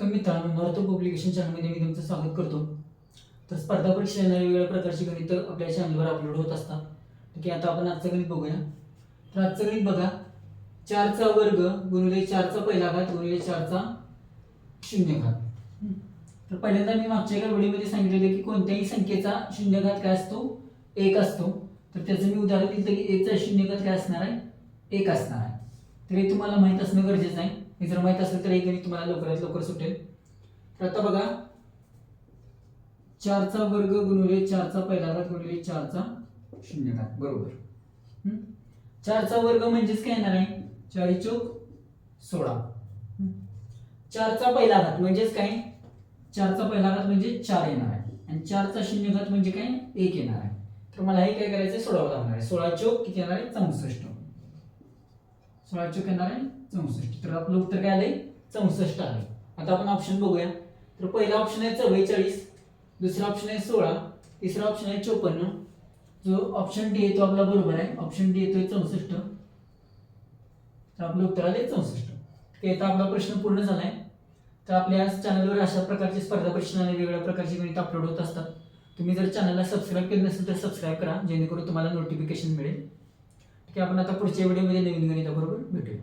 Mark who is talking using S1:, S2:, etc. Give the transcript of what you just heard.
S1: नमस्कार मित्रांनो north publication चॅनलमध्ये मी तुमचं स्वागत करतो. तर स्पर्धा परीक्षा येणारी वेगवेगळ्या प्रकारची गणित आपल्या चॅनलवर अपलोड होत असतात. ठीक आहे आता आपण आजचं गणित बघूया. तर आजचं गणित बघा. चारचा वर्ग गुणिले चारचा पहिला घात गुणिले चारचा शून्य घात. तर पहिल्यांदा मी मागच्या एका व्हिडिओमध्ये सांगितलेलं की कोणत्याही संख्येचा शून्य घात काय असतो? एक असतो. तर त्याचं मी उदाहरण दिलं की एकचा शून्य घात काय असणार आहे? एक असणार आहे. तर हे तुम्हाला माहीत असणं गरजेचं आहे. हे जर माहीत असेल तर हे गणित तुम्हाला लवकरात लवकर सुटेल. तर आता बघा चारचा वर्ग गुणिले चारचा पहिला घात गुणिले चारचा शून्य घात बरोबर. चारचा वर्ग म्हणजेच काय येणार आहे? चाळीस चौक सोळा. चारचा पहिला घात म्हणजेच काय? चारचा पहिला घात म्हणजे चार येणार आहे. आणि चारचा शून्य घात म्हणजे काय? एक येणार आहे. तर मला हे काय करायचं सोळावं लागणार आहे. सोळा चौक किती येणार आहे? चौसष्ट. सोळा चौक येणार आहे चौसष्ट. तर आपलं उत्तर काय आलंय? चौसष्ट आलं आता आपण ऑप्शन बघूया. तर पहिला ऑप्शन आहे चव्वेचाळीस दुसरा ऑप्शन आहे सोळा तिसरा ऑप्शन आहे चोपन्न. जो ऑप्शन डी येतो आपला बरोबर आहे. ऑप्शन डी येतोय चौसष्ट. तर आपलं उत्तर आले चौसष्ट. ठीक आता आपला प्रश्न पूर्ण झालाय. तर आपल्या चॅनलवर अशा प्रकारचे स्पर्धा परीक्षा आणि वेगवेगळ्या प्रकारची गणित अपलोड होत असतात. तुम्ही जर चॅनलला सबस्क्राईब केलं नसेल तर सबस्क्राईब करा जेणेकरून तुम्हाला नोटिफिकेशन मिळेल. ठीक आहे आपण आता पुढच्या व्हिडिओमध्ये नवीन गणिताबरोबर भेटूया.